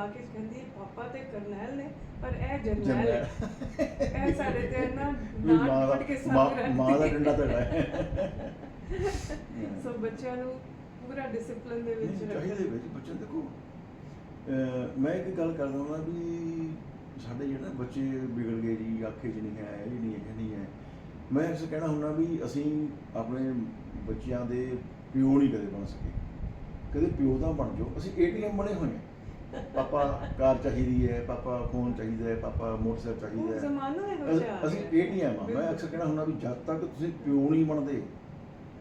ਮਜ਼ਾਕ ਵਿੱਚ ਕਹਿੰਦੀ ਪਾਪਾ ਤੇ ਕਰਨੈਲ ਨੇ ਪਰ ਇਹ ਜਰਨੈਲ ਹੈ। ਇਹ ਸਾਡੇ ਤੇ ਨਾ ਨਾਟ ਕੱਢ ਕੇ ਸਾਨੂੰ ਮਾਂ ਦਾ ਡੰਡਾ ਤੜਾ ਹੈ। ਸੋ ਬੱਚਿਆਂ ਨੂੰ ਪੂਰਾ ਡਿਸਪਲਿਨ ਦੇ ਵਿੱਚ ਨਹੀਂ, ਚਾਹੀਦੇ ਰੱਖਣਾ ਵਿੱਚ ਬੱਚੇ ਦੇਖੋ ਮੈਂ ਇੱਕ ਗੱਲ ਕਰਦਾ ਹਾਂ ਵੀ ਸਾਡੇ ਜਿਹੜੇ ਬੱਚੇ ਵਿਗੜ ਗਏ ਜੀ ਆਖੇ 'ਚ ਨਹੀਂ ਹੈ ਇਹ ਨਹੀਂ ਇਹ ਨਹੀਂ ਹੈ। ਮੈਂ ਅਕਸਰ ਕਹਿਣਾ ਹੁੰਦਾ ਵੀ ਅਸੀਂ ਆਪਣੇ ਬੱਚਿਆਂ ਦੇ ਪਿਓ ਨਹੀਂ ਕਦੇ ਬਣ ਸਕੇ। ਕਦੇ ਪਿਓ ਦਾ ਬਣ ਜਾਓ। ਅਸੀਂ ਏਟੀਐਮ ਬਣੇ ਹੋਏ ਹਾਂ। ਪਾਪਾ ਕਾਰ ਚਾਹੀਦੀ ਹੈ ਪਾਪਾ ਫੋਨ ਚਾਹੀਦਾ ਹੈ ਪਾਪਾ ਮੋਟਰਸਾਈਕਲ ਚਾਹੀਦਾ ਹੈ। ਜ਼ਮਾਨਾ ਇਹੋ ਅਸੀਂ- ਜਿਹਾ। ਆ। ਅਸੀਂ ਮੈਂ ਅਕਸਰ ਕਹਿਣਾ ਹੁੰਦਾ ਵੀ ਜਦ ਤੱਕ ਤੁਸੀਂ ਪਿਓ ਨਹੀਂ ਬਣਦੇ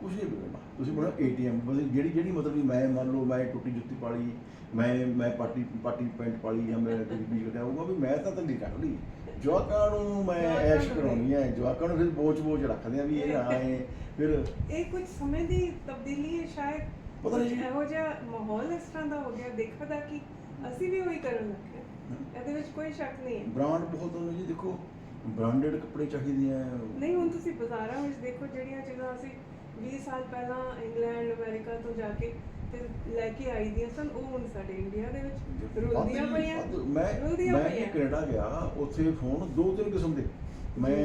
ਕੁਝ ਨਹੀਂ ਬਣਨਾ। ਤੁਸੀਂ ਬਣੋ ਏਟੀਐਮ। ਜਿਹੜੀ ਜਿਹੜੀ ਮਤਲਬ ਵੀ ਮੈਂ ਮੰਨ ਲਓ ਮੈਂ ਟੁੱਟੀ ਜੁੱਤੀ ਪਾਲੀ ਮੈਂ ਮੈਂ ਪਾਟੀ ਪਾਟੀ ਪੈਂਟ ਪਾਲੀ ਜਾਂ ਮੈਂ ਗਰੀਬੀ ਕਟਿਆ ਹੋਊਗਾ ਵੀ ਮੈਂ ਤਾਂ ਤੰਗੀ ਕੱਢ ਲਈ। ਜਵਾਕਾਂ ਨੂੰ ਮੈਂ ਐਸ਼ ਕਰਾਉਣੀ ਹੈ। ਜਵਾਕਾਂ ਨੂੰ ਫਿਰ ਬੋਝ ਬੋਝ ਰੱਖਦੇ ਆ ਵੀ ਇਹ ਆਏ। ਫਿਰ ਇਹ ਕੁਝ ਸਮੇਂ ਦੀ ਤਬਦੀਲੀ ਹੈ ਸ਼ਾਇਦ? ਪਤਾ ਨਹੀਂ। ਇਹੋ ਜਿਹਾ ਮਾਹੌਲ ਇਸ ਤਰ੍ਹਾਂ ਦਾ ਹੋ ਗਿਆ? ਦੇਖੋ ਦਾ ਕਿ ਅਸੀਂ ਵੀ ਉਹੀ ਕਰਨ ਲੱਗੇ ਇਹਦੇ ਵਿੱਚ ਕੋਈ ਸ਼ੱਕ ਨਹੀਂ ਹੈ। ਬ੍ਰਾਂਡ ਬਹੁਤ ਹੁੰਦੇ ਜੀ ਦੇਖੋ ਬ੍ਰਾਂਡਡ ਕੱਪੜੇ ਚਾਹੀਦੇ ਆ। ਨਹੀਂ ਹੁਣ ਤੁਸੀਂ ਬਾਜ਼ਾਰਾਂ ਵਿੱਚ ਦੇਖੋ ਜਿਹੜੀਆਂ ਚੀਜ਼ਾਂ ਅਸੀਂ 20 ਸਾਲ ਪਹਿਲਾਂ ਇੰਗਲੈਂਡ ਅਮਰੀਕਾ ਤੋਂ ਜਾ ਕੇ ਤੇ ਲੈ ਕੇ ਆਈ ਦੀਆਂ ਸਨ ਉਹ ਹੁਣ ਸਾਡੇ ਇੰਡੀਆ ਦੇ ਵਿੱਚ ਰੁਲਦੀਆਂ ਵਾਧੂ- ਪਈਆਂ ਵਾਧੂ। ਮੈਂ ਰੁਲਦੀਆਂ ਮੈਂ ਪਈਆਂ। ਕੈਨੇਡਾ ਗਿਆ ਉੱਥੇ ਫੋਨ ਦੋ ਤਿੰਨ ਕਿਸਮ ਦੇ। ਮੈਂ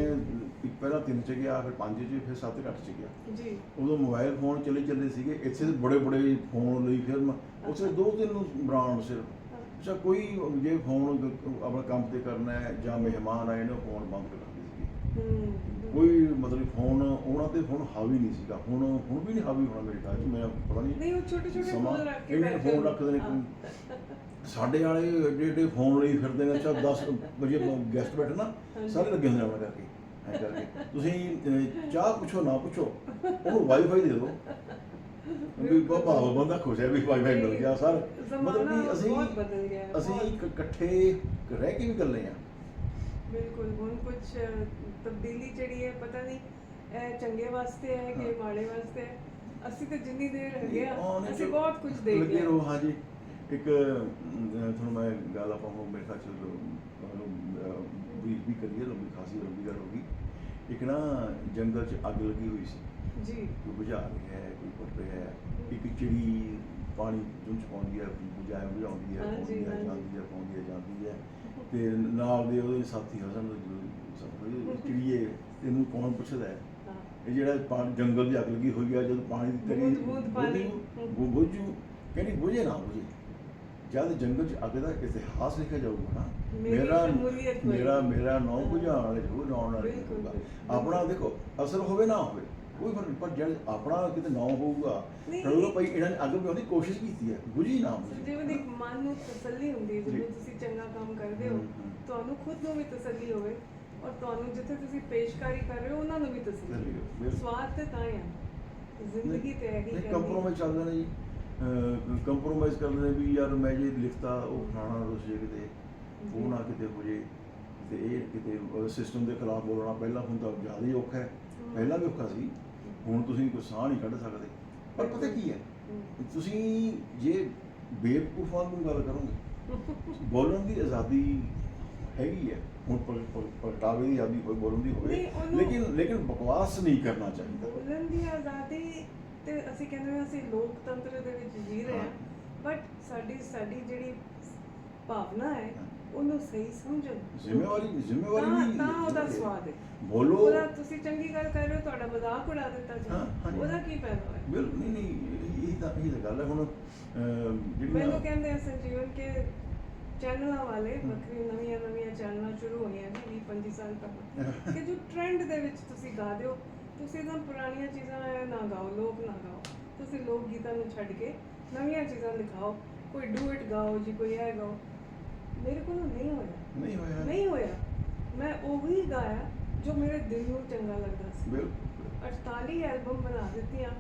ਇੱਕ ਪਹਿਲਾਂ ਤਿੰਨ ਚ ਗਿਆ ਫਿਰ ਪੰਜ ਚ ਫਿਰ ਸੱਤ ਅੱਠ ਚ ਗਿਆ। ਜੀ। ਉਦੋਂ ਮੋਬਾਈਲ ਫੋਨ ਚੱਲੇ ਚੱਲੇ ਸੀਗੇ ਇੱਥੇ ਬੜੇ ਬੜੇ ਫੋਨ ਲਈ ਫਿਰ ਮੈਂ ਉੱਥੇ ਦੋ ਤਿੰਨ ਬ੍ਰਾਂਡ ਸਿਰਫ। ਅੱਛਾ ਕੋਈ ਜੇ ਫੋਨ ਆਪਣਾ ਕੰਮ ਤੇ ਕਰਨਾ ਹੈ ਜਾਂ ਮਹਿਮਾਨ ਆਏ ਨੇ ਫੋਨ ਬੰਦ ਕਰ ਦਿੰਦੇ ਹੂੰ। ਕੋਈ ਮਤਲਬ ਫੋਨ ਉਹਨਾਂ ਤੇ ਫੋਨ ਹਾਵੀ ਨਹੀਂ ਸੀਗਾ। ਹੁਣ ਹੁਣ ਵੀ ਨਹੀਂ ਹਾਵੀ ਹੋਣਾ ਮੇਰੇ ਖਿਆਲ ਚ ਮੈਂ ਪਤਾ ਨਹੀਂ ਨਹੀਂ ਉਹ ਛੋਟੇ ਛੋਟੇ ਫੋਨ ਰੱਖ ਕੇ ਬੈਠੇ ਫੋਨ ਰੱਖਦੇ ਨੇ। ਸਾਡੇ ਵਾਲੇ ਏਡੇ ਏਡੇ ਫੋਨ ਲਈ ਫਿਰਦੇ ਨੇ ਚਾਹ 10 ਵਜੇ ਗੈਸਟ ਬੈਠੇ ਨਾ। ਸਾਰੇ ਲੱਗੇ ਹੁੰਦੇ ਨੇ ਆਪਣਾ ਕਰਕੇ ਐਂ ਕਰਕੇ। ਤੁਸੀਂ ਚਾਹ ਪੁੱਛੋ ਨਾ ਪੁੱਛੋ ਉਹਨੂੰ ਵਾਈਫਾਈ ਦੇ ਦਿਓ। ਵੀ ਬਾਬਾ ਬੰਦਾ ਖੁਸ਼ ਹੈ ਵੀ ਵਾਈਫਾਈ ਮਿਲ ਗਿਆ ਸਰ। ਮਤਲਬ ਕਿ ਅਸੀਂ ਬਹੁਤ ਬਦਲ ਗਿਆ ਹੈ, ਅਸੀਂ ਬਹੁਤ। ਇੱਕ ਇਕੱਠੇ ਰਹਿ ਕੇ ਵੀ ਗੱਲੇ ਆ ਬਿਲਕੁਲ ਹੁਣ ਕੁਝ ਤਬਦੀਲੀ ਜਿਹੜੀ ਹੈ ਪਤਾ ਨਹੀਂ ਇਹ ਚੰਗੇ ਵਾਸਤੇ ਹੈ ਕਿ ਹਾਂ। ਮਾੜੇ ਵਾਸਤੇ ਹੈ। ਅਸੀਂ ਤਾਂ ਜਿੰਨੀ ਦੇਰ ਹੈਗੇ ਆ ਅਸੀਂ ਬਹੁਤ ਕੁਝ ਦੇਖ ਲੱਗੇ ਲਿਆ। ਰਹੋ ਹਾਂਜੀ। ਇੱਕ ਅਮ, ਤੁਹਾਨੂੰ ਮੈਂ ਗੱਲ ਆਪਾਂ ਨੂੰ ਮੇਰੇ ਖਿਆਲ ਚ ਵੀ ਵੀ ਕਰੀਏ ਲੰਬੀ ਖਾਸੀ ਲੰਬੀ ਗੱਲ ਹੋ ਗਈ। ਇੱਕ ਨਾ ਜੰਗਲ 'ਚ ਅੱਗ ਲੱਗੀ ਹੋਈ ਸੀ। ਜੀ ਕੋਈ ਬੁਝਾ ਰਿਹਾ ਹੈ ਕੋਈ ਕਰ ਰਿਹਾ ਹੈ ਇੱਕ ਚਿੜੀ ਪਾਣੀ ਚੁੰਝ ਪਾਉਂਦੀ ਹੈ ਬੁਝਾਏ ਬੁਝਾਉਂਦੀ ਹੈ ਹਾਂਜੀ, ਪਾਉਂਦੀ ਹੈ ਹਾਂਜੀ। ਜਾਂਦੀ ਹੈ ਪਾਉਂਦੀ ਹੈ ਜਾਂਦੀ ਹੈ ਤੇ ਨਾਲ ਦੇ ਉਹਦੇ ਸਾਥੀ ਹਸਨ ਚਿੜੀਏ ਤੈਨੂੰ ਕੌਣ ਪੁੱਛਦਾ ਹੈ ਹਾਂ ਇਹ ਜਿਹੜਾ ਪਾਣੀ ਜੰਗਲ ਦੀ ਅੱਗ ਲੱਗੀ ਹੋਈ ਆ ਜਦੋਂ ਪਾਣੀ ਦੀ ਤਰੀ ਬੂੰਦ- ਬੂੰਦ ਪਾਣੀ। ਬੁ- ਬੁਝੂ ਕਹਿੰਦੀ ਬੁਝੇ ਨਾ ਬੁਝੇ ਜਦ ਜੰਗਲ 'ਚ ਅੱਗ ਦਾ ਇਤਿਹਾਸ ਲਿਖਿਆ ਜਾਊਗਾ ਨਾ ਮੇਰੀ ਮੇਰਾ ਸ਼ਮੂਲੀਅਤ ਹੋਏਗੀ। ਮੇਰਾ ਮੇਰਾ ਨਾਂ ਹਾਂ। ਬੁਝਾਉਣ ਵਾਲੇ ਜ਼ਰੂਰ ਨਾਉਣ ਵਾਲੇ ਬਿਲਕੁਲ, ਹੋਊਗਾ ਬਿਲਕੁਲ। ਆਪਣਾ ਦੇਖੋ ਅਸਰ ਹੋਵੇ ਨਾ ਹੋਵੇ ਕੋਈ ਫ਼ਰਕ ਨਹੀਂ, ਪਰ ਜਦ ਆਪਣਾ ਕਿਤੇ ਨਾਂ ਹੋਊਗਾ ਨਹੀਂ, ਫਿਰ ਉਹ ਇਹ- ਭਾਈ ਇਹਨਾਂ ਨੇ ਅੱਗ ਬੁਝਾਉਣ ਦੀ ਕੋਸ਼ਿਸ਼ ਕੀਤੀ ਹੈ ਬੁਝੀ ਨਾ ਬੁਝੀ ਜਿਵੇਂ ਇੱਕ ਮਨ ਨੂੰ ਤਸੱਲੀ ਹੁੰਦੀ ਹੈ ਜਦੋਂ ਜੀ। ਤੁਸੀਂ ਚੰਗਾ ਕੰਮ ਕਰਦੇ ਹੋ ਹਮ, ਹਮ। ਤੁਹਾਨੂੰ ਖੁਦ ਨੂੰ ਵੀ ਤਸੱਲੀ ਹੋਵੇ ਔਰ ਤੁਹਾਨੂੰ ਜਿੱਥੇ ਤੁਸੀਂ ਪੇਸ਼ਕਾਰੀ ਕਰ ਰਹੇ ਹੋ ਉਹਨਾਂ ਨੂੰ ਵੀ ਤਸੱਲੀ ਤਸੱਲੀ ਹੋਵੇ, ਹੋਵੇ ਬਿਲਕੁਲ। ਸਵਾਦ ਤੇ ਤਾਂ ਹੀ ਆ। ਜ਼ਿੰਦਗੀ ਤੇ ਇਹੀ ਨਹੀਂ ਕੰਪਰੋਮਾਈਜ਼ ਚੱਲਦੇ ਨੇ ਜੀ। ਕੰਪਰੋਮਾਈਜ਼ ਕਰਦੇ ਨੇ ਵੀ ਯਾਰ ਮੈਂ ਜੇ ਲਿਖਤਾ ਉਹ ਫਲਾਣਾ ਰੁੱਸ ਜੇ ਕਿਤੇ ਉਹ ਨਾ ਕਿਤੇ ਹੋ ਜੇ। ਤੇ ਇਹ ਕਿਤੇ ਸਿਸਟਮ ਦੇ ਖਿਲਾਫ ਬੋਲਣਾ ਪਹਿਲਾਂ ਹੁੰਦਾ ਜ਼ਿਆਦਾ ਹੀ ਔਖਾ ਹੈ। ਪਹਿਲਾਂ ਵੀ ਔਖਾ ਸੀ ਹੁਣ ਤੁਸੀਂ ਕੋਈ ਸਾਹ ਨਹੀਂ ਕੱਢ ਸਕਦੇ। ਪਰ ਪਤਾ ਕੀ ਹੈ। ਤੁਸੀਂ ਜੇ ਬੇਵਕੂਫਾਂ ਨੂੰ ਗੱਲ ਕਰੋਗੇ ਬੋਲਣ ਦੀ ਆਜ਼ਾਦੀ ਹੈਗੀ ਹੈ। ਹੁਣ ਪ੍ਰਗਟਾਵੇ ਦੀ ਆਜ਼ਾਦੀ ਕੋਈ ਬੋਲਣ ਦੀ ਹੋਵੇ ਲੇਕਿਨ ਲੇਕਿਨ ਬਕਵਾਸ ਨਹੀਂ ਕਰਨਾ ਚਾਹੀਦਾ। ਬੋਲਣ ਦੀ ਆਜ਼ਾਦੀ ਤੇ ਅਸੀਂ ਕਹਿੰਦੇ ਹਾਂ ਅਸੀਂ ਲੋਕਤੰਤਰ ਦੇ ਵਿੱਚ ਜੀ ਰਹੇ ਹਾਂ। ਬਟ ਸਾਡੀ ਸਾਡੀ ਜਿਹੜੀ ਭਾਵਨਾ ਹੈ। ਉਹਨੂੰ ਸਹੀ ਸਮਝੋ। ਜ਼ਿੰਮੇਵਾਰੀ ਜ਼ਿੰਮੇਵਾਰੀ ਤਾਂ ਵੀ ਤਾਂ ਉਹਦਾ ਹੈ। ਸਵਾਦ ਹੈ। ਬੋਲੋ। ਉਹਦਾ ਤੁਸੀਂ ਚੰਗੀ ਗੱਲ ਕਰ ਰਹੇ ਹੋ ਤੁਹਾਡਾ ਮਜ਼ਾਕ ਉਡਾ ਦਿੱਤਾ ਜੀ। ਹਾਂ, ਹਾਂਜੀ। ਉਹਦਾ ਕੀ ਫਾਇਦਾ ਹੈ ਬਿਲਕੁਲ ਨਹੀਂ ਨਹੀਂ ਇਹ ਤਾਂ ਇਹ ਤਾਂ ਗੱਲ ਹੈ। ਹੁਣ ਅਹ, ਜਿਹੜੀ ਮੈਨੂੰ ਕਹਿੰਦੇ ਆ ਸੰਜੀਵਨ ਕੇ ਚੈਨਲਾਂ ਵਾਲੇ ਵੱਖਰੀ ਨਵੀਆਂ ਨਵੀਆਂ ਚੈਨਲਾਂ ਸ਼ੁਰੂ ਹੋਈਆਂ ਨੇ 20 25 ਸਾਲ ਪਹਿਲਾਂ। ਕਿ ਜੋ ਟ੍ਰੈਂਡ ਦੇ ਵਿੱਚ ਤੁਸੀਂ ਗਾ ਦਿਓ ਤੁਸੀਂ ਤਾਂ ਪੁਰਾਣੀਆਂ ਚੀਜ਼ਾਂ ਨਾ ਗਾਓ ਲੋਕ ਨਾ ਗਾਓ। ਤੁਸੀਂ ਲੋਕ ਗੀਤਾਂ ਨੂੰ ਛੱਡ ਕੇ ਨਵੀਆਂ ਚੀਜ਼ਾਂ ਦਿਖਾਓ। ਕੋਈ ਡੂਇਟ ਗਾਓ ਜੀ ਕੋਈ ਇਹ ਗਾਓ। ਮੇਰੇ ਕੋਲ ਨਹੀਂ ਹੋਇਆ ਨਹੀਂ ਹੋਇਆ ਨਹੀਂ ਹੋਇਆ ਮੈਂ ਉਹੀ ਗਾਇਆ ਜੋ ਮੇਰੇ ਦਿਲ ਨੂੰ ਚੰਗਾ ਲੱਗਦਾ ਸੀ ਬਿਲਕੁਲ 48 ਐਲਬਮ ਬਣਾ ਦਿੱਤੀਆਂ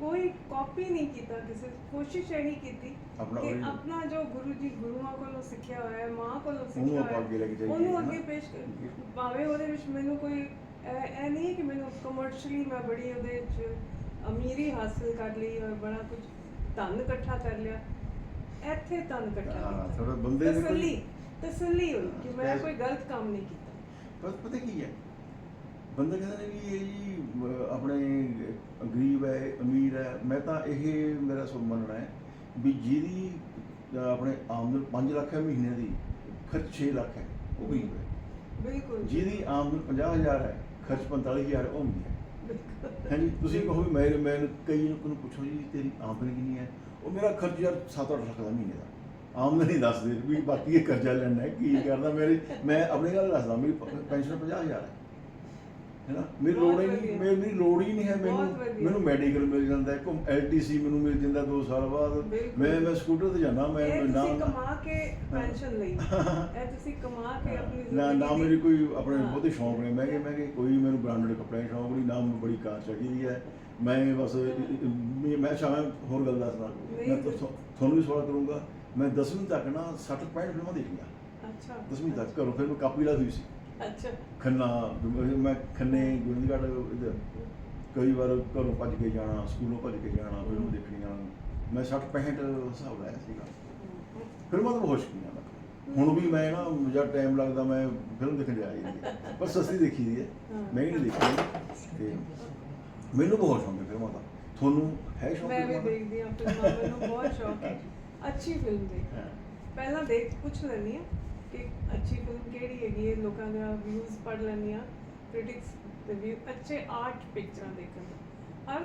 ਕੋਈ ਕਾਪੀ ਨਹੀਂ ਕੀਤਾ ਕਿਸੇ ਕੋਸ਼ਿਸ਼ ਇਹੀ ਕੀਤੀ ਆਪਣਾ ਕਿ। ਆਪਣਾ ਜੋ ਗੁਰੂ ਜੀ ਗੁਰੂਆਂ ਕੋਲੋਂ ਸਿੱਖਿਆ ਹੋਇਆ ਹੈ ਮਾਂ ਕੋਲੋਂ ਸਿੱਖਿਆ ਹੋਇਆ ਉਹਨੂੰ ਅੱਗੇ? ਪੇਸ਼ ਕਰ ਭਾਵੇਂ ਉਹਦੇ ਵਿੱਚ ਮੈਨੂੰ ਕੋਈ ਇਹ ਨਹੀਂ ਕਿ ਮੈਨੂੰ ਕਮਰਸ਼ੀਅਲੀ ਮੈਂ ਬੜੀ ਉਹਦੇ ਵਿੱਚ ਅਮੀਰੀ ਹਾਸਲ ਕਰ ਲਈ ਔਰ ਬੜਾ ਕੁਝ ਧਨ ਇਕੱਠਾ ਕਰ ਲਿਆ ਇੱਥੇ ਧਨ ਇਕੱਠਾ ਹਾਂ, ਕੀਤਾ। ਥੋੜ੍ਹਾ ਬੰਦੇ ਦੇ ਕੋਈ- ਤਸੱਲੀ ਤਸੱਲੀ ਹੋਈ ਕਿ ਮੈਂ ਹਾਂ, ਕੋਈ ਗਲਤ ਕੰਮ ਨਹੀਂ ਕੀਤਾ। ਪਰ ਪਤਾ ਕੀ ਹੈ? ਬੰਦੇ ਕਹਿੰਦੇ ਨੇ ਵੀ ਇਹ ਜੀ ਆਪਣੇ ਗਰੀਬ ਹੈ ਅਮੀਰ ਹੈ ਮੈਂ ਤਾਂ ਇਹ ਮੇਰਾ ਸੋ ਮੰਨਣਾ ਹੈ ਵੀ ਜਿਹਦੀ ਆਪਣੇ ਆਮਦਨ 5 ਲੱਖ ਹੈ ਮਹੀਨੇ ਦੀ ਖਰਚ 6 ਲੱਖ ਹੈ ਉਹ ਗਰੀਬ ਹੈ। ਬਿਲਕੁਲ। ਜਿਹਦੀ ਆਮਦਨ 50000 ਹੈ ਖਰਚ 45000 ਹੈ ਉਹ ਅਮੀਰ ਹੈ। ਬਿਲਕੁਲ। ਹਾਂਜੀ ਤੁਸੀਂ ਕਹੋ ਵੀ ਮੈਂ ਮੈਂ ਕਈ ਨੂੰ ਪੁੱਛੋ ਜੀ ਤੇਰੀ ਆਮਦਨ ਕਿੰਨੀ ਹੈ? ਉਹ ਮੇਰਾ ਖਰਚ ਯਾਰ 7-8 ਲੱਖ ਦਾ ਮਹੀਨੇ ਦਾ। ਆਮਦਨ ਹੀ ਦੱਸ ਦੇ ਵੀ ਬਾਕੀ ਇਹ ਕਰਜ਼ਾ ਲੈਣਾ ਕੀ ਕਰਦਾ, ਮੇਰੀ ਮੈਂ ਆਪਣੀ ਗੱਲ ਦੱਸਦਾ, ਮੇਰੀ ਪੈਨਸ਼ਨ 50000 ਹੈ। ਹੈਨਾ ਮੇਰੀ ਲੋੜ ਹੀ ਨਹੀਂ। ਮੇਰੀ ਲੋੜ ਹੀ ਨਹੀਂ ਹੈ ਮੈਨੂੰ। ਮੈਨੂੰ ਮੈਡੀਕਲ ਮਿਲ ਜਾਂਦਾ ਹੈ ਐਲਟੀਸੀ ਮੈਨੂੰ ਮਿਲ ਜਾਂਦਾ 2 ਸਾਲ ਬਾਅਦ। ਮੈਂ ਮੈਂ ਸਕੂਟਰ ਤੇ ਜਾਣਾ ਮੈਂ ਨਾ ਤੁਸੀਂ ਕਮਾ ਕੇ ਪੈਨਸ਼ਨ ਲਈ। ਇਹ ਤੁਸੀਂ ਕਮਾ ਕੇ ਆਪਣੀ ਨਾ ਨਾ ਮੇਰੀ ਕੋਈ ਆਪਣੇ। ਬਹੁਤੇ ਸ਼ੌਂਕ ਨੇ। ਮੈਂ ਕਿ ਮੈਂ ਕਿ ਕੋਈ ਮੈਨੂੰ ਬ੍ਰਾਂਡਡ ਕੱਪੜਿਆਂ ਦਾ ਸ਼ੌਂਕ ਨਹੀਂ ਨਾ ਮੈਨੂੰ ਬੜੀ ਕਾਰ ਚਾਹੀਦੀ ਹੈ। ਮੈਂ ਬਸ ਮੈਂ- ਸ਼ਾਮ ਹੋਰ ਗੱਲ ਦੱਸਦਾ। ਮੈਂ ਤੁਹਾ- ਤੁਹਾਨੂੰ ਵੀ ਸਵਾਲ ਕਰੂੰਗਾ। ਮੈਂ 10ਵੀਂ ਤੱਕ ਨਾ 60 65 ਫਿਲਮਾਂ ਦੇਖੀਆਂ। ਅੱਛਾ। 10ਵੀਂ ਤੱਕ ਘਰੋਂ ਫਿਰ ਮੈਂ ਕਾਪੀ ਲਾ ਹੋਈ ਸੀ। ਅੱਛਾ। ਖੰਨਾ ਮੈਂ ਖੰਨੇ ਗੋਬਿੰਦਗੜ੍ਹ ਇੱਧਰ ਕਈ ਵਾਰ ਘਰੋਂ ਭੱਜ ਕੇ ਜਾਣਾ ਸਕੂਲੋਂ ਭੱਜ ਕੇ ਜਾਣਾ ਫਿਲਮ ਦੇਖਣੀਆਂ ਮੈਂ 60 65 ਹਿਸਾਬ ਲਾਇਆ ਸੀਗਾ। ਫਿਲਮਾਂ ਤਾਂ ਬਹੁਤ ਸ਼ੌਕੀਨ ਹਾਂ ਮੈਂ ਹੁਣ ਵੀ ਮੈਂ ਨਾ ਜਦ ਟਾਈਮ ਲੱਗਦਾ ਮੈਂ ਫਿਲਮ ਦੇਖਣ ਜਾ ਰਹੀ ਹਾਂ ਪਰ ਸਸਤੀ ਦੇਖੀ ਦੀ ਹੈ। ਮੈਂ ਹੀ ਨਹੀਂ ਦੇਖੀ। ਤੇ ਮੈਨੂੰ ਬਹੁਤ ਸ਼ੌਕ ਹੈ ਫਿਲਮਾਂ ਦਾ ਤੁਹਾਨੂੰ ਹੈ ਸ਼ੌਕ ਮੈਂ ਵੀ? ਦੇਖਦੀ ਹਾਂ ਫਿਲਮਾਂ ਮੈਨੂੰ ਬਹੁਤ ਸ਼ੌਕ ਹੈ। ਅੱਛੀ ਫਿਲਮ ਦੇਖ। ਹਾਂ। ਪਹਿਲਾਂ ਦੇਖ ਪੁੱਛ ਲੈਂਦੀ ਹਾਂ ਕਿ ਕਿਹੜੀ ਹੈਗੀ ਹੈ ਲੋਕਾਂ ਦੇ ਵਿਊਜ਼ ਪੜ੍ਹ ਲੈਂਦੀ ਹਾਂ ਕ੍ਰਿਟਿਕਸ ਦੇ ਵੀ ਅੱਛੇ ਆਰਟ ਪਿਕਚਰਾਂ ਦੇਖਣ ਦਾ। ਹਰ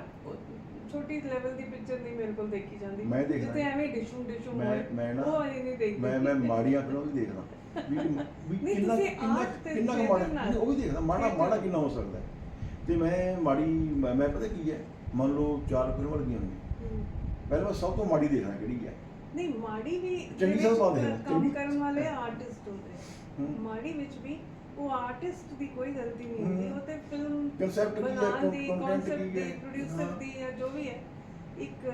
ਛੋਟੀ ਲੈਵਲ ਦੀ ਪਿਕਚਰ ਨਹੀਂ ਮੇਰੇ ਕੋਲ ਦੇਖੀ ਜਾਂਦੀ। ਮੈਂ ਦੇਖਦਾ। ਐਵੇਂ ਡਿਸ਼ੂ ਡਿਸ਼ੂ ਮੈਂ ਹੋਏ, ਮੈਂ ਨਾ ਉਹ ਵਾਲੀ ਨਹੀਂ ਦੇਖਦੀ ਮੈਂ ਮੈਂ ਮਾੜੀਆਂ ਫਿਲਮਾਂ ਵੀ ਦੇਖਦਾ। ਵੀ ਕਿੰਨਾ ਕਿੰਨਾ ਮਾੜਾ ਉਹ ਵੀ ਦੇਖਦਾ ਮਾੜਾ ਮਾੜਾ ਕਿੰਨਾ ਹੋ ਸਕਦਾ ਤੇ ਮੈਂ ਮਾੜੀ ਮੈਂ ਪਤਾ ਕੀ ਹੈ? ਮੰਨ ਲਓ ਚਾਰ ਫਿਲਮਾਂ ਲੱਗੀਆਂ ਹੋਈਆਂ। ਪਹਿਲਾਂ ਮੈਂ ਸਭ ਤੋਂ ਮਾੜੀ ਦੇਖਣਾ ਕਿਹੜੀ ਹੈ? ਨਹੀਂ ਮਾੜੀ ਵੀ ਚੰਗੀ ਜਿਹੜੇ ਸਭ ਬਾਤ ਹੈ, ਕੰਮ ਕਰਨ ਵਾਲੇ ਆਰਟਿਸਟ ਹੁੰਦੇ ਹਮ। ਆ। ਮਾੜੀ ਵਿੱਚ ਵੀ ਉਹ ਆਰਟਿਸਟ ਦੀ ਕੋਈ ਗਲਤੀ ਨਹੀਂ ਹੁੰਦੀ। ਉਹ ਤੇ ਫਿਲਮ Concept ਕੀ ਹੈ, ਬਣਾਉਣ ਦੀ ਕਨਸੈਪਟ ਦੀ ਪ੍ਰੋਡਿਊਸਰ। ਦੀ ਜਾਂ ਜੋ ਵੀ ਹੈ ਇੱਕ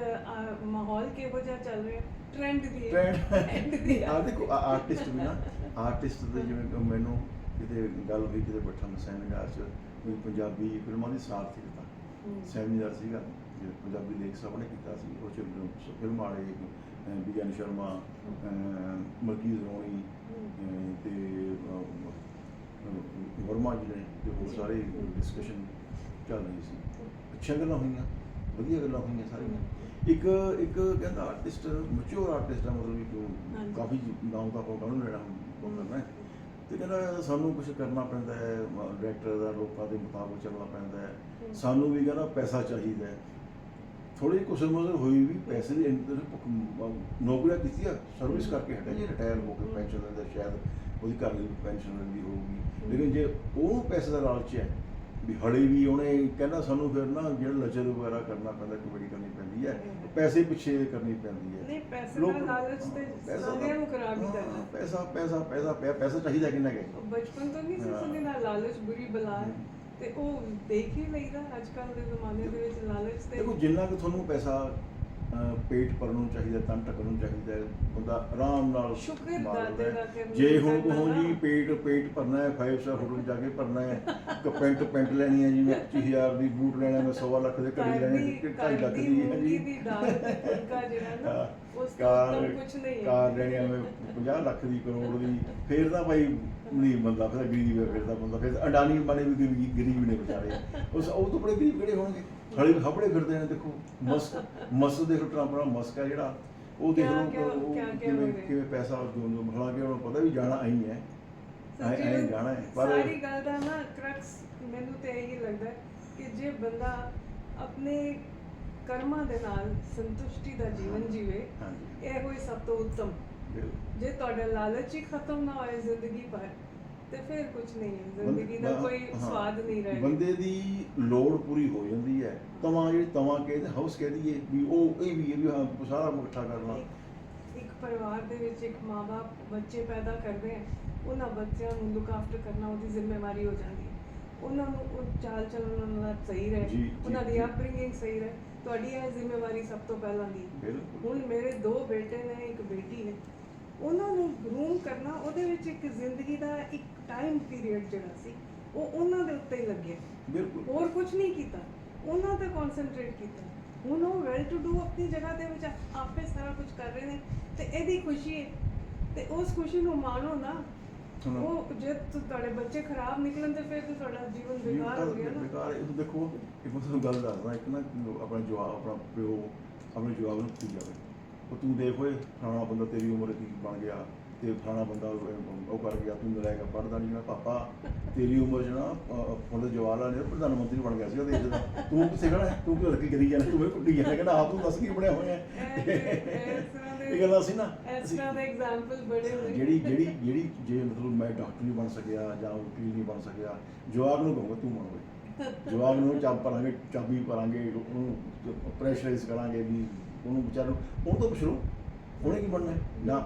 ਮਾਹੌਲ ਕਿਹੋ ਜਿਹਾ ਚੱਲ ਰਿਹਾ ਟ੍ਰੈਂਡ ਦੀ ਟ੍ਰੈਂਡ ਦੀ ਆ ਦੇਖੋ ਆਰਟਿਸਟ ਵੀ ਨਾ ਆਰਟਿਸਟ ਦੇ ਜਿਵੇਂ ਮੈਨੂੰ ਕਿਤੇ ਗੱਲ ਹੋਈ ਕਿਤੇ ਬੈਠਾ ਸੈਮੀਨਾਰ 'ਚ ਵੀ ਪੰਜਾਬੀ ਫਿਲਮਾਂ ਦੀ ਸਾਰਥਿਕਤਾ। ਸੈਮੀਨਾਰ ਸੀਗਾ ਜਿਹੜਾ ਪੰਜਾਬੀ ਲੇਖ ਸਭ ਨੇ ਕੀਤਾ ਸੀ ਉਹ ਚ ਫਿਲਮ ਵਾਲੇ ਵਿਜਨ ਸ਼ਰਮਾ ਮਲਕੀਤ ਰੋਣੀ ਤੇ ਵਰਮਾ ਜੀ ਨੇ ਤੇ ਹੋਰ ਸਾਰੇ ਡਿਸਕਸ਼ਨ ਚੱਲ ਰਹੀ ਸੀ। ਅੱਛੀਆਂ ਗੱਲਾਂ ਹੋਈਆਂ ਵਧੀਆ ਗੱਲਾਂ ਹੋਈਆਂ ਸਾਰੀਆਂ। ਇੱਕ ਇੱਕ ਕਹਿੰਦਾ ਆਰਟਿਸਟ ਮੈਚੁਰ ਆਰਟਿਸਟ ਆ ਮਤਲਬ ਹਾਂਜੀ। ਕਾਫੀ ਨਾਮ ਦਾ ਆਪਾਂ ਨੂੰ ਲੈਣਾ ਕਰਨਾ ਹੈ ਤੇ ਕਹਿੰਦਾ ਸਾਨੂੰ ਕੁਝ ਕਰਨਾ ਪੈਂਦਾ ਹੈ ਡਾਇਰੈਕਟਰ ਦਾ ਲੋਕਾਂ ਦੇ ਮੁਤਾਬਕ ਚੱਲਣਾ ਪੈਂਦਾ ਹੈ। ਸਾਨੂੰ ਵੀ ਕਹਿੰਦਾ ਪੈਸਾ ਚਾਹੀਦਾ ਹੈ। ਥੋੜੀ ਕੁਛ ਮਜ਼ਰ ਹੋਈ ਵੀ ਪੈਸੇ ਦੀ ਇੰਤਰ ਨੌਕਰੀਆਂ ਕੀਤੀਆਂ ਸਰਵਿਸ ਕਰਕੇ ਹਟਿਆ ਜੀ ਰਿਟਾਇਰ ਹੋ ਕੇ। ਪੈਨਸ਼ਨ ਲੈਂਦਾ ਸ਼ਾਇਦ ਉਹਦੀ ਘਰ ਦੀ ਪੈਨਸ਼ਨ ਲੈਂਦੀ ਹੋਊਗੀ। ਲੇਕਿਨ ਜੇ ਉਹਨੂੰ ਪੈਸੇ ਦਾ ਲਾਲਚ ਹੈ ਵੀ ਹਲੇ ਵੀ ਉਹਨੇ ਕਹਿੰਦਾ ਸਾਨੂੰ ਫਿਰ ਨਾ ਜਿਹੜਾ ਲਚਰ ਵਗੈਰਾ ਕਰਨਾ ਪੈਂਦਾ ਕਮੇਡੀ ਕਰਨੀ ਪੈਂਦੀ ਹੈ। ਪੈਸੇ ਪਿੱਛੇ ਕਰਨੀ ਪੈਂਦੀ ਹੈ ਨਹੀਂ ਪੈਸੇ ਲੋਕ- ਦਾ ਲਾਲਚ ਤੇ ਪੈਸਾ ਤਾਂ- ਸਾਰਿਆਂ ਨੂੰ ਖਰਾਬ ਹੀ ਹਾਂ, ਕਰਦਾ ਪੈਸਾ ਪੈਸਾ ਪੈਸਾ ਪਿਆ ਪੈਸਾ ਚਾਹੀਦਾ ਕਿੰਨਾ ਕਿ ਬਚਪਨ ਤੋਂ ਨਹੀਂ ਸੀ। ਸੁਣੀ ਲਾਲਚ ਬੁਰੀ ਬਲਾ ਹੈ। ਤੇ ਉਹ ਦੇਖ ਹੀ ਲਈਦਾ ਅੱਜ ਕੱਲ ਦੇ ਜ਼ਮਾਨੇ ਦੇ ਵਿੱਚ ਲਾਲਚ ਤੇ ਦੇਖੋ ਜਿੰਨਾ ਕਿ ਤੁਹਾਨੂੰ ਪੈਸਾ ਅਹ, ਪੇਟ ਭਰਨ ਨੂੰ ਚਾਹੀਦਾ ਤਨ ਢੱਕਣ ਨੂੰ ਚਾਹੀਦਾ ਹੈ, ਬੰਦਾ ਆਰਾਮ ਨਾਲ ਸ਼ੁਕਰ ਮਾਰ ਲੈਂਦਾ ਹੈ। ਜੇ ਹੁਣ ਕਹੋ ਜੀ। ਪੇਟ ਪੇਟ ਭਰਨਾ ਹੈ 5 ਸਟਾਰ ਹੋਟਲ ਜਾ ਕੇ ਭਰਨਾ ਹੈ ਇੱਕ ਪੈਂਟ ਪੈਂਟ ਲੈਣੀ ਹੈ ਜੀ ਮੈਂ 25000 ਦੀ ਬੂਟ ਲੈਣਾ ਮੈਂ 1.5 ਲੱਖ ਦੇ ਘੜੀ ਲੈਣੇ ਘਰ ਕਿ 2.5 ਲੱਖ ਦੀ ਹੈ ਮੂੰਗੀ ਜੀ ਦੀ ਦਾਲ ਤੇ ਫੁਲਕਾ ਜਿਹੜਾ ਨਾ ਹਾਂ। ਉਸ ਤੋਂ ਕਾਰ ਨਹੀਂ ਹੈ ਲੈਣੀ ਆ ਮੈਂ 50 ਲੱਖ ਦੀ ਕਰੋੜ ਦੀ ਫੇਰ ਤਾਂ ਭਾਈ ਨਹੀਂ ਬੰਦਾ ਫਿਰ ਗਰੀਬ ਹੈ ਫਿਰ ਤਾਂ ਬੰਦਾ ਫਿਰ ਅਡਾਨੀ ਬਣੇ ਵੀ ਗਰੀਬ ਗਰੀਬ ਨੇ ਵਿਚਾਰੇ। ਉਸ ਉਹ ਤੋਂ ਬੜੇ ਗਰੀਬ ਕਿਹੜੇ ਹੋਣਗੇ? ਹਲੇ ਹਫੜੇ ਫਿਰਦੇ ਨੇ ਦੇਖੋ ਮਸਕ ਮਸਕ ਦੇਖੋ ਟਰੰਪ ਦਾ ਮਸਕ ਹੈ ਜਿਹੜਾ ਉਹ ਦੇਖ ਲਓ ਕਿਵੇਂ ਹੋ। ਕਿਵੇਂ ਪੈਸਾ ਦੋਨੋਂ ਹਾਲਾਂਕਿ ਉਹਨੂੰ ਪਤਾ ਵੀ ਜਾਣਾ ਆਈ ਹੈ। ਵਿੱਚ ਜਾਣਾ ਹੈ ਪਰ ਸਾਰੀ ਗੱਲ ਦਾ ਨਾ ਕ੍ਰਕਸ ਮੈਨੂੰ ਤੇ ਇਹੀ ਲੱਗਦਾ ਹੈ ਕਿ ਜੇ ਬੰਦਾ ਆਪਣੇ ਕਰਮਾਂ ਦੇ ਨਾਲ ਸੰਤੁਸ਼ਟੀ ਦਾ ਜੀਵਨ ਜੀਵੇ ਇਹ ਹੋਈ ਸਭ ਤੋਂ ਉੱਤਮ। ਜੇ ਤੁਹਾਡਾ ਲਾਲਚ ਹੀ ਖਤਮ ਨਾ ਹੋਏ ਜ਼ਿੰਦਗੀ ਭਰ ਤੇ ਫਿਰ ਕੁਝ ਨਹੀਂ ਹੈ ਜ਼ਿੰਦਗੀ ਦਾ ਕੋਈ ਹਾਂ, ਸਵਾਦ ਨਹੀਂ ਰਹੇਗਾ ਬੰਦੇ ਦੀ ਲੋੜ ਪੂਰੀ ਹੋ ਜਾਂਦੀ ਹੈ। ਤਵਾਂ ਜਿਹੜੀ ਤਵਾਂ ਕਹਿੰਦੇ ਹਾਊਸ ਕਹਿ ਦਈਏ ਵੀ ਉਹ ਇਹ ਵੀ ਹੈ ਵੀ ਹਾਂ ਸਾਰਾ ਇਕੱਠਾ ਕਰਨਾ। ਇੱਕ- ਪਰਿਵਾਰ ਦੇ ਵਿੱਚ ਇੱਕ ਮਾਪੇ ਬੱਚੇ ਪੈਦਾ ਕਰਦੇ ਹੈ ਉਹਨਾਂ ਬੱਚਿਆਂ ਨੂੰ ਲੁੱਕ ਆਫਟਰ ਕਰਨਾ ਉਹਦੀ ਜ਼ਿੰਮੇਵਾਰੀ ਹੋ ਜਾਂਦੀ ਹੈ। ਉਹਨਾਂ ਨੂੰ ਉਹ ਚਾਲ ਚੱਲਣ ਉਹਨਾਂ ਦਾ ਸਹੀ ਰਹੇ ਉਹਨਾਂ ਦੀ ਜੀ। ਅਪਬ੍ਰਿੰਗਿੰਗ ਸਹੀ ਰਹੇ। ਤੁਹਾਡੀ ਇਹ ਜ਼ਿੰਮੇਵਾਰੀ ਸਭ ਤੋਂ ਪਹਿਲਾਂ ਦੀ ਹੈ। ਹੁਣ ਮੇਰੇ ਦੋ ਬੇਟੇ ਨੇ ਇੱਕ ਬੇਟੀ ਹੈ। ਉਹਨਾਂ ਨੂੰ ਗਰੂਮ ਕਰਨਾ ਉਹਦੇ ਵਿੱਚ ਇੱਕ ਜ਼ਿੰਦਗੀ ਦਾ ਇੱਕ ਟਾਈਮ ਪੀਰੀਅਡ ਜਿਹੜਾ ਸੀ ਉਹ ਉਹਨਾਂ ਦੇ ਉੱਤੇ ਹੀ ਲੱਗਿਆ। ਬਿਲਕੁਲ। ਹੋਰ ਕੁਝ ਨਹੀਂ ਕੀਤਾ। ਉਹਨਾਂ ਤੇ ਕਨਸੈਂਟਰੇਟ ਕੀਤਾ। ਹੁਣ ਉਹ ਵੈਲ ਟੂ ਡੂ ਆਪਣੀ ਜਗ੍ਹਾ ਦੇ ਵਿੱਚ ਆਪੇ ਸਾਰਾ ਕੁਝ ਕਰ ਰਹੇ ਨੇ ਤੇ ਇਹਦੀ ਖੁਸ਼ੀ ਹੈ। ਤੇ ਉਸ ਖੁਸ਼ੀ ਨੂੰ ਮਾਣੋ ਨਾ। ਉਹ ਜੇ ਤੁਹਾਡੇ ਬੱਚੇ ਖਰਾਬ ਨਿਕਲਣ ਤੇ ਫਿਰ ਤੁਹਾਡਾ ਜੀਵਨ ਬੇਕਾਰ ਹੋ ਗਿਆ ਨਾ। ਬੇਕਾਰ ਇਹ ਦੇਖੋ ਇੱਕ ਮੈਂ ਤੁਹਾਨੂੰ ਗੱਲ ਦੱਸਦਾ ਇੱਕ ਨਾ ਆਪਣਾ ਜਵਾਬ ਆਪਣਾ ਪਿਓ ਆਪਣੇ ਜਵਾਬ ਨੂੰ ਕੀ ਜਾਵੇ। ਉਹ ਤੂੰ ਦੇਖ ਓਏ ਫਲਾਣਾ ਬੰਦਾ ਤੇਰੀ ਉਮਰ ਕੀ ਬਣ ਗਿਆ ਤੇ ਫਲਾਣਾ ਬੰਦਾ ਉਹ ਉਹ ਕਰ ਗਿਆ ਤੂੰ ਨਲਾਇਕ ਪੜਦਾ ਨਹੀਂ ਨਾ ਪਾਪਾ ਤੇਰੀ ਉਮਰ 'ਚ ਨਾ ਫੁੱਲ ਜਵਾਹਰ ਲਾਲ ਨਹਿਰੂ ਪ੍ਰਧਾਨ ਮੰਤਰੀ ਬਣ ਗਿਆ ਸੀ ਦੇਸ਼ ਦਾ। ਤੂੰ ਕਿੱਥੇ ਖੜਾ? ਤੂੰ ਕਿਉਂ ਲੱਗੀ ਕਰੀ ਜਾਂਦਾ? ਤੂੰ ਮੈਨੂੰ ਕੁੱਟੀ ਜਾਂਦਾ ਕਹਿੰਦਾ ਆਪ ਤੂੰ ਦੱਸ ਕੀ ਬਣਿਆ ਹੋਇਆ ਇਹ- ਦੇ ਗੱਲਾਂ ਸੀ ਨਾ ਇਸ ਤਰ੍ਹਾਂ ਦੇ ਐਗਜ਼ਾਮਪਲ ਬੜੇ ਹੋਏ ਜਿਹੜੀ ਜਿਹੜੀ ਜਿਹੜੀ ਜੇ ਮਤਲਬ ਮੈਂ ਡਾਕਟਰ ਨਹੀਂ ਬਣ ਸਕਿਆ ਜਾਂ ਵਕੀਲ ਨਹੀਂ ਬਣ ਸਕਿਆ ਜਵਾਬ ਨੂੰ ਕਹੂੰਗਾ ਤੂੰ ਬਣ ਜਵਾਬ ਨੂੰ ਚਾਬ ਪਾਲਾਂਗੇ ਚਾਬੀ ਪਾਲਾਂਗੇ ਉਹਨੂੰ ਪ੍ਰੈਸ਼ਰਾਈਜ਼ ਕਰਾਂਗੇ ਵੀ ਉਹਨੂੰ ਵਿਚਾਰ ਨੂੰ ਉਹ ਤੋਂ ਪੁੱਛ ਲਓ ਉਹਨੇ ਕੀ ਬਣਨਾ ਹੈ? ਨਾ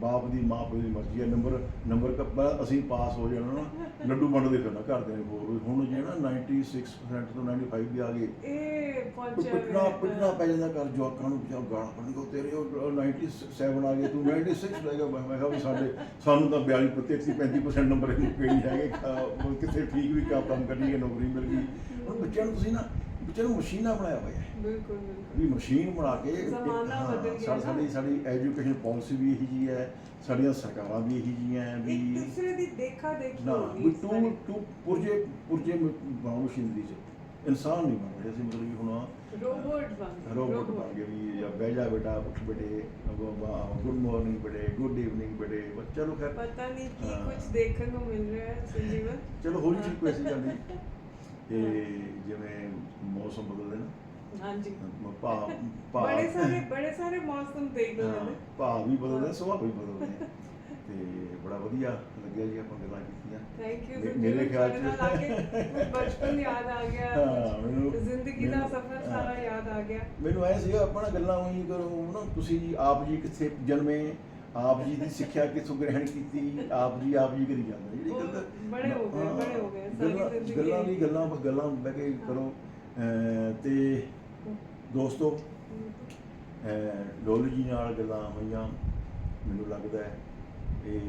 ਬਾਪ ਦੀ ਮਾਂ ਪਿਓ ਦੀ ਮਰਜ਼ੀ ਹੈ ਨੰਬਰ ਨੰਬਰ ਕੱਪਾ ਅਸੀਂ ਪਾਸ ਹੋ ਜਾਣਾ ਨਾ ਲੱਡੂ ਵੰਡਦੇ ਫਿਰਨਾ ਘਰਦਿਆਂ ਨੂੰ ਹੋਰ। ਹੁਣ ਜੇ ਨਾ 96% ਤੋਂ 95 ਵੀ ਆ ਗਏ ਇਹ ਪਹੁੰਚਿਆ ਪਿੱਟਣਾ ਪਿੱਟਣਾ ਪੈ ਜਾਂਦਾ ਕਰ ਜਵਾਕਾਂ ਨੂੰ ਵਿਚਾਰ ਗਾਲਾਂ ਕੱਢਣਗੇ ਤੇਰੇ ਉਹ 97 ਆ ਗਏ ਤੂੰ 96 ਰਹਿ ਗਿਆ। ਮੈਂ ਮੈਂ ਕਿਹਾ ਵੀ ਸਾਡੇ ਸਾਨੂੰ ਤਾਂ 42 33 35% ਨੰਬਰ ਹੀ ਮੁੱਕੇ ਨਹੀਂ ਹੈਗੇ ਅਹ ਕਿੱਥੇ ਠੀਕ ਵੀ ਕੰਮ ਕੰਮ ਕਰੀਏ ਨੌਕਰੀ ਮਿਲ ਗਈ। ਹੁਣ ਬੱਚਿਆਂ ਨੂੰ ਤੁਸੀਂ ਨਾ ਬੱਚਿਆਂ ਨੂੰ ਮਸ਼ੀਨਾਂ ਬਣਾਇਆ ਹੋਇਆ ਹੈ। ਬਿਲਕੁਲ ਬਿਲਕੁਲ। ਵੀ ਮਸ਼ੀਨ ਬਣਾ ਕੇ ਇੱਕ- ਜ਼ਮਾਨਾ ਹਾਂ, ਬਦਲ ਗਿਆ ਸਾ- ਨਾ। ਸਾਡੀ ਸਾਡੀ ਐਜੂਕੇਸ਼ਨ ਪਾਲਿਸੀ ਵੀ ਇਹੀ ਜੀ ਹੈ ਸਾਡੀਆਂ ਸਰਕਾਰਾਂ ਵੀ ਇਹੀ ਜੀਆਂ ਹੈ ਵੀ ਇੱਕ ਦੂਸਰੇ ਦੀ ਦੇਖਾ ਦੇਖੀ ਨਾ ਵੀ ਸਾਰੀ। ਤੂੰ ਪੁਰਜੇ ਪੁਰਜੇ ਬਣਾਉ ਮਸ਼ੀਨਰੀ ਚ। ਇਨਸਾਨ ਨਹੀਂ ਬਣ ਰਹੇ ਅਸੀਂ ਮਤਲਬ ਕਿ ਹੁਣ ਰੋਬੋਟ ਬਣ ਰੋਬੋਟ ਬਣ ਗਏ ਵੀ ਜਾਂ ਬਹਿ ਜਾ ਬੇਟਾ ਉੱਠ ਬੇਟੇ ਗੁੱਡ ਮਾਰਨਿੰਗ ਬੇਟੇ ਗੁੱਡ ਈਵਨਿੰਗ ਬੇਟੇ ਬਸ ਚਲੋ ਖੈਰ। ਪਤਾ ਨਹੀਂ ਕੀ ਹਾਂ। ਕੁਝ ਦੇਖਣ ਨੂੰ ਮਿਲ ਰਿਹਾ ਹੈ ਸੰਜੀਵਨ। ਚਲੋ ਹੌਲੀ ਜਿਹੀ ਕੋਈ ਐਸੀ ਗੱਲ ਨਹੀਂ ਤੇ ਜਿਵੇਂ ਮੌਸਮ ਬਦਲਦੇ ਨਾ। ਹਾਂਜੀ। ਬੜੇ ਸਾਰੇ ਬੜੇ ਸਾਰੇ ਮੌਸਮ ਦੇਖ ਨੇ। ਭਾਅ ਵੀ ਬਦਲਦੇ ਸੁਭਾਅ ਵੀ ਬਦਲਦੇ। ਤੇ ਬੜਾ ਵਧੀਆ ਲੱਗਿਆ ਜੀ ਆਪਾਂ ਗੱਲਾਂ ਕੀਤੀਆਂ। ਥੈਂਕ ਯੂ ਮੇਰੇ ਖਿਆਲ ਚ- ਆ ਕੇ ਬਚਪਨ ਯਾਦ ਆ ਗਿਆ ਮੈਨੂੰ- ਜ਼ਿੰਦਗੀ ਦਾ ਸਫ਼ਰ। ਸਾਰਾ ਯਾਦ ਆ ਗਿਆ। ਮੈਨੂੰ ਐ ਸੀਗਾ ਆਪਾਂ ਨਾ ਗੱਲਾਂ ਉਹੀ ਕਰੋ ਨਾ ਤੁਸੀਂ ਆਪ ਜੀ ਕਿੱਥੇ ਜਨਮੇ ਆਪ ਜੀ ਦੀ ਸਿੱਖਿਆ ਕਿੱਥੋਂ ਗ੍ਰਹਿਣ ਕੀਤੀ ਆਪ ਜੀ ਆਪ ਜੀ ਕਰੀ ਜਾਂਦੇ। ਜਿਹੜੀ ਗੱਲ ਬੜੇ ਹੋ ਗਏ, ਬੜੇ ਹੋ ਗਏ, ਸਾਰੀ ਗੱਲਾਂ- ਜ਼ਿੰਦਗੀ। ਗੱਲਾਂ ਵੀ ਗੱਲਾਂ ਗੱਲਾਂ ਬਹਿ ਕੇ ਕਰੋ। ਤੇ ਦੋਸਤੋ ਡੋਲੂ ਜੀ ਨਾਲ ਗੱਲਾਂ ਹੋਈਆਂ ਮੈਨੂੰ ਲੱਗਦਾ ਹੈ ਇਹ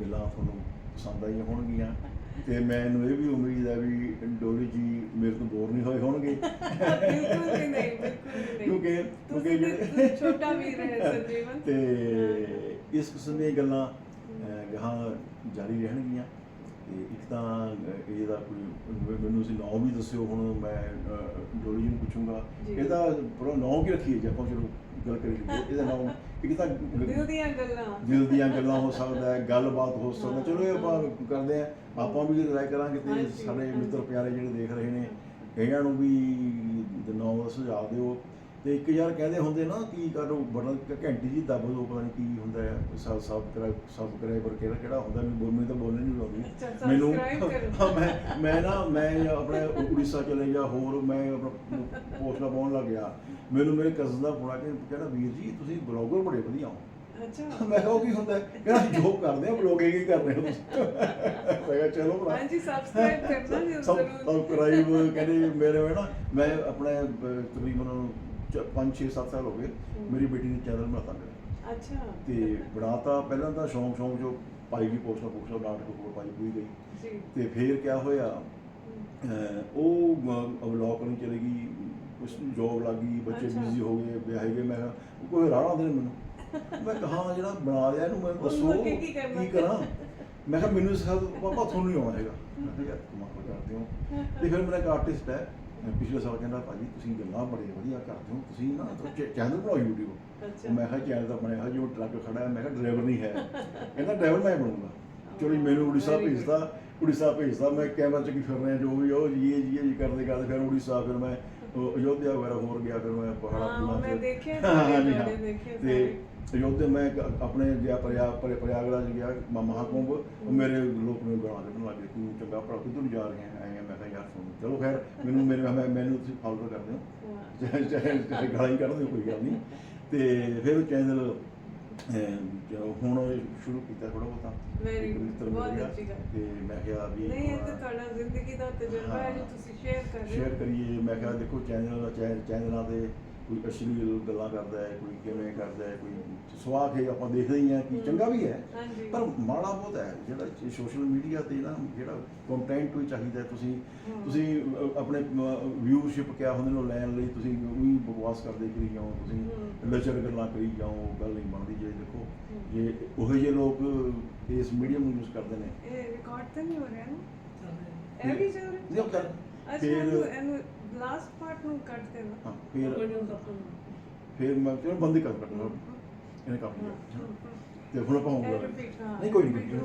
ਗੱਲਾਂ ਤੁਹਾਨੂੰ ਪਸੰਦ ਆਈਆਂ ਹੋਣਗੀਆਂ। ਤੇ ਮੈਨੂੰ ਇਹ ਵੀ ਉਮੀਦ ਹੈ ਵੀ ਡੋਲੂ ਜੀ ਮੇਰੇ ਤੋਂ ਬੋਰ ਨਹੀਂ ਹੋਏ ਹੋਣਗੇ। ਬਿਲਕੁਲ ਵੀ ਨਹੀਂ ਬਿਲਕੁਲ ਨਹੀਂ। ਕਿਉਂਕਿ ਕਿਉਂਕਿ ਛੋਟਾ ਵੀਰ ਹੈ ਸੰਜੀਵਨ। ਤੇ ਇਸ ਕਿਸਮ ਦੀਆਂ ਗੱਲਾਂ ਗਾਹਾਂ ਜਾਰੀ ਰਹਿਣਗੀਆਂ। ਤੇ ਇੱਕ ਤਾਂ ਇਹਦਾ ਕੋਈ ਮੈਨੂੰ- ਤੁਸੀਂ ਨਾਮ ਵੀ ਦੱਸਿਓ ਹੁਣ ਮੈਂ ਡੋਲੀ ਜੀ ਨੂੰ ਪੁੱਛੂੰਗਾ। ਇਹਦਾ ਪੂਰਾ ਨਾਮ ਕੀ ਰੱਖੀਏ ਜੇ ਆਪਾਂ ਚਲੋ ਗੱਲ ਕਰੀਏ ਇਹਦਾ ਨਾਮ ਇੱਕ ਤਾਂ ਦਿਲ ਦੀਆਂ ਗੱਲਾਂ। ਦਿਲ ਦੀਆਂ ਗੱਲਾਂ ਹੋ ਸਕਦਾ ਹੈ ਗੱਲਬਾਤ ਹੋ ਸਕਦਾ ਚਲੋ ਇਹ ਆਪਾਂ ਕਰਦੇ ਆ ਆਪਾਂ ਵੀ ਰਾਏ ਕਰਾਂਗੇ ਤੇ ਸਾਡੇ। ਮਿੱਤਰ ਪਿਆਰੇ ਜਿਹੜੇ ਦੇਖ ਰਹੇ ਨੇ ਇਹਨਾਂ ਨੂੰ ਵੀ ਨਾਮ ਦਾ ਸੁਝਾਅ ਦਿਓ। ਤੇ ਇੱਕ ਯਾਰ ਕਹਿੰਦੇ ਹੁੰਦੇ ਨਾ ਕੀ ਕਰੋ ਬੜਾ ਘੰਟੀ ਜੀ ਦੱਬ ਦੋ ਪਤਾ ਨਹੀਂ ਕੀ ਹੁੰਦਾ ਹੈ ਸਬ ਸਬਸਕ੍ਰਾਈਬ ਸਬਸਕ੍ਰਾਈਬਰ ਕਿਹੜਾ ਕਿਹੜਾ ਹੁੰਦਾ ਮੈਨੂੰ ਬੋਲ ਮੈਨੂੰ ਤਾਂ ਬੋਲਣੇ ਨਹੀਂ ਆਉਂਦੀ ਮੈਨੂੰ ਮੈਂ ਮੈਂ ਨਾ ਮੈਂ ਆਪਣੇ ਉੜੀਸਾ ਚਲੇ ਗਿਆ ਹੋਰ ਮੈਂ ਆਪਣਾ ਪੋਸਟਾਂ ਪਾਉਣ ਲੱਗ ਗਿਆ। ਮੈਨੂੰ ਮੇਰੇ ਕਜ਼ਨ ਦਾ ਫੋਨ ਆ ਕੇ ਕਹਿੰਦਾ ਵੀਰ ਜੀ ਤੁਸੀਂ ਬਲੌਗਰ ਬੜੇ ਵਧੀਆ ਹੋ। ਅੱਛਾ। ਮੈਂ ਕਿਹਾ ਉਹ ਕੀ ਹੁੰਦਾ? ਕਹਿੰਦਾ ਜੋਬ ਕਰਦੇ ਆ ਬਲੌਗਿੰਗ ਹੀ ਕਰ ਰਹੇ ਹੋ ਮੈਂ ਕਿਹਾ ਚਲੋ ਭਰਾ। ਹਾਂਜੀ ਸਬਸਕ੍ਰਾਈਬ ਕਰਨਾ ਜੀ ਸਬਸਕ੍ਰਾਈਬ ਕਹਿੰਦੇ ਮੇਰੇ ਨਾ ਮੈਂ ਆਪਣੇ ਤਕਰੀਬਨ 5 6 7 ਸਾਲ ਹੋ ਗਏ। ਮੇਰੀ ਬੇਟੀ ਨੇ ਚੈਨਲ ਬਣਾਤਾ ਮੇਰਾ ਅੱਛਾ। ਤੇ ਬਣਾਤਾ ਪਹਿਲਾਂ ਤਾਂ ਸ਼ੌਂਕ ਸ਼ੌਂਕ ਜੋ ਪਾਈ ਗਈ ਪੋਸਟਾਂ ਪੋਸਟਾਂ ਨਾਟਕ ਹੋਰ ਪਾਈ ਪੂਈ ਗਈ ਜੀ। ਤੇ ਫੇਰ ਕਿਆ ਹੋਇਆ ਅਹ, ਉਹ ਵਲੌਗ ਕਰਨੀ ਚਲੇ ਗਈ ਉਸ ਨੂੰ ਜੋਬ ਲੱਗ ਬੱਚੇ ਅੱਛਾ। ਬਿਜ਼ੀ ਹੋ ਗਏ ਵਿਆਹ ਗਏ ਮੈਂ ਕਿਹਾ ਕੋਈ ਰਾਣਾ ਦੇ ਮੈਨੂੰ। ਮੈਂ ਕਿਹਾ ਹਾਂ ਜਿਹੜਾ ਬਣਾ ਲਿਆ ਇਹਨੂੰ ਮੈਨੂੰ ਉਹਨੂੰ ਦੱਸੋ ਅੱਗੇ ਕੀ ਕਰਨਾ? ਕਰਾਂ। ਮੈਂ ਕਿਹਾ ਮੈਨੂੰ ਸਿਖਾ ਦਿਓ ਪਾਪਾ ਤੁਹਾਨੂੰ ਨਹੀਂ ਆਉਣਾ ਹੈਗਾ। ਮੈਂ ਕਿਹਾ ਯਾਰ ਕਮਾਲ ਕਰਦੇ ਹੋ? ਤੇ ਫਿਰ ਮੇਰਾ ਇੱਕ ਆਰਟਿਸਟ ਹੈ ਮੈਂ ਪਿਛਲੇ ਸਾਲ ਕਹਿੰਦਾ ਭਾਜੀ ਤੁਸੀਂ ਗੱਲਾਂ ਬੜੇ ਵਧੀਆ ਕਰਦੇ ਹੋ। ਤੁਸੀਂ ਨਾ ਚੈਨਲ ਬਣਾਓ YouTube ਅੱਛਾ। ਮੈਂ ਕਿਹਾ ਚੈਨਲ ਤਾਂ ਬਣਿਆ ਹੋਇਆ ਜੋ ਟਰੱਕ ਖੜਾ ਹੈ। ਮੈਂ ਕਿਹਾ ਡਰਾਈਵਰ ਨਹੀਂ ਹੈ। ਕਹਿੰਦਾ ਡਰਾਈਵਰ ਮੈਂ ਬਣੂੰਗਾ। ਚਲੋ ਮੈਨੂੰ ਉੜੀਸਾ. ਭੇਜਦਾ ਉੜੀਸਾ ਭੇਜਦਾ ਮੈਂ ਕੈਮਰਾ ਚ ਕੀ ਫਿਰ ਰਹੇ ਜੋ ਵੀ ਉਹ ਜੀ ਜੀ ਜੀ ਕਰਦੇ ਕਰਦੇ ਫਿਰ ਉੜੀਸਾ ਫਿਰ ਮੈਂ ਉਹ ਅਯੋਧਿਆ ਵਗੈਰਹ ਹੋਰ ਗਿਆ ਫਿਰ ਮੈਂ ਪਹਾੜਾ ਪੂਣਾ ਮੈਂ ਦੇਖੇ ਹਾਂ ਸਾਰੇ ਹਾਂਜੀ ਤੁਹਾਡੇ ਹਾਂ ਦੇਖੇ ਤੇ ਅਯੋਧਿਆ ਮੈਂ ਇੱਕ ਆਪਣੇ ਗਿਆ ਪ੍ਰਯਾਗ ਪਰ ਪ੍ਰਯਾਗਰਾਜ ਗਿਆ ਮ- ਮਹਾਕੁੰਭ ਉਹ ਮੇਰੇ ਲੋਕ ਮੈਨੂੰ ਗਾਲਾਂ ਕੱਢਣ ਲੱਗੇ ਤੂੰ ਚੰਗਾ ਭਰਾ ਕਿੱਧਰ ਨੂੰ ਜਾ ਰਹੇ ਹੈ? ਆਏ ਆ ਮੈਂ ਕਿਹਾ ਯਾਰ ਸੁਣ ਚਲੋ ਖੈਰ ਮੈਨੂੰ ਮੇਰੇ ਮੈਂ ਮੈਨੂੰ ਤੁਸੀਂ ਫਾਲੋ ਕਰਦੇ ਹੋ। ਚਾਹੇ ਚਾਹੇ ਚਾਹੇ ਗਾਲਾਂ ਹੀ ਕੋਈ ਗੱਲ ਨਹੀਂ। ਤੇ ਫਿਰ ਉਹ ਚੈਨਲ ਹੁਣ ਸ਼ੁਰੂ ਕੀਤਾ ਥੋੜਾ ਬਹੁਤਾ। Very ਇੱਕ good, ਮਿੱਤਰ ਬਹੁਤ ਗਿਆ। ਅੱਛੀ ਗੱਲ। ਤੇ ਮੈਂ ਕਿਹਾ ਵੀ ਨਹੀਂ ਇਹ ਤਾਂ ਤੁਹਾਡਾ ਜ਼ਿੰਦਗੀ ਦਾ ਤਜਰਬਾ ਹੈ ਜੋ। ਤੁਸੀਂ ਸ਼ੇਅਰ ਕਰ ਰਹੇ ਸ਼ੇਅਰ ਹੋ ਕਰੀਏ ਮੈਂ ਕਿਹਾ ਦੇਖੋ ਚੈਨਲ ਚੈਨਲਾਂ ਤੇ ਕੋਈ ਅਸ਼ਲੀਲ ਗੱਲਾਂ ਕਰਦਾ ਹੈ ਕੋਈ ਕਿਵੇਂ ਕਰਦਾ ਹੈ ਕੋਈ ਸਵਾਖ ਹੈ ਆਪਾਂ ਦੇਖਦੇ ਹੀ ਆ ਕਿ ਚੰਗਾ ਵੀ ਹੈ। ਹਾਂਜੀ। ਪਰ ਮਾੜਾ ਬਹੁਤ ਹੈ ਜਿਹੜਾ ਸੋਸ਼ਲ ਮੀਡੀਆ ਤੇ ਨਾ ਜਿਹੜਾ ਕੰਟੈਂਟ ਵੀ ਚਾਹੀਦਾ ਹੈ, ਤੁਸੀਂ। ਤੁਸੀਂ ਆਪਣੇ ਵਿਊਅਰਸ਼ਿਪ ਕਿਆ ਹੁੰਦੇ ਨੇ ਲੈਣ ਲਈ ਤੁਸੀਂ ਉਹੀ ਬਕਵਾਸ ਕਰਦੇ ਕਰੀ ਜਾਓ ਤੁਸੀਂ ਹਮ। ਲਚਰ ਗੱਲਾਂ ਕਰੀ ਜਾਓ ਗੱਲ ਨਹੀਂ ਬਣਦੀ ਜੇ ਦੇਖੋ। ਜੇ ਉਹੋ ਜਿਹੇ ਲੋਕ ਇਸ ਮੀਡੀਅਮ ਨੂੰ ਯੂਜ਼ ਕਰਦੇ ਨੇ। ਇਹ ਰਿਕਾਰਡ ਤਾਂ ਨਹੀਂ ਹੋ ਰਿਹਾ ਨਾ? ਇਹ ਵੀ ਚੱਲ ਰਿਹਾ? ਨਹੀਂ ਉਹ ਫਿਰ ਇਹਨੂੰ ਇਹਨੂੰ ਲਾਸਟ ਪਾਰਟ ਨੂੰ ਕੱਟ ਦੇਣਾ। ਹਾਂ ਫਿਰ ਫਿਰ ਮੈਂ ਚਲੋ ਬੰਦ ਹੀ ਕਰ ਕਰਨਾ ਇਹਨੇ ਕੰਮ। ਤੇ ਹੁਣ ਆਪਾਂ ਹੋਊਗਾ ਨਹੀਂ ਕੋਈ ਨਹੀਂ।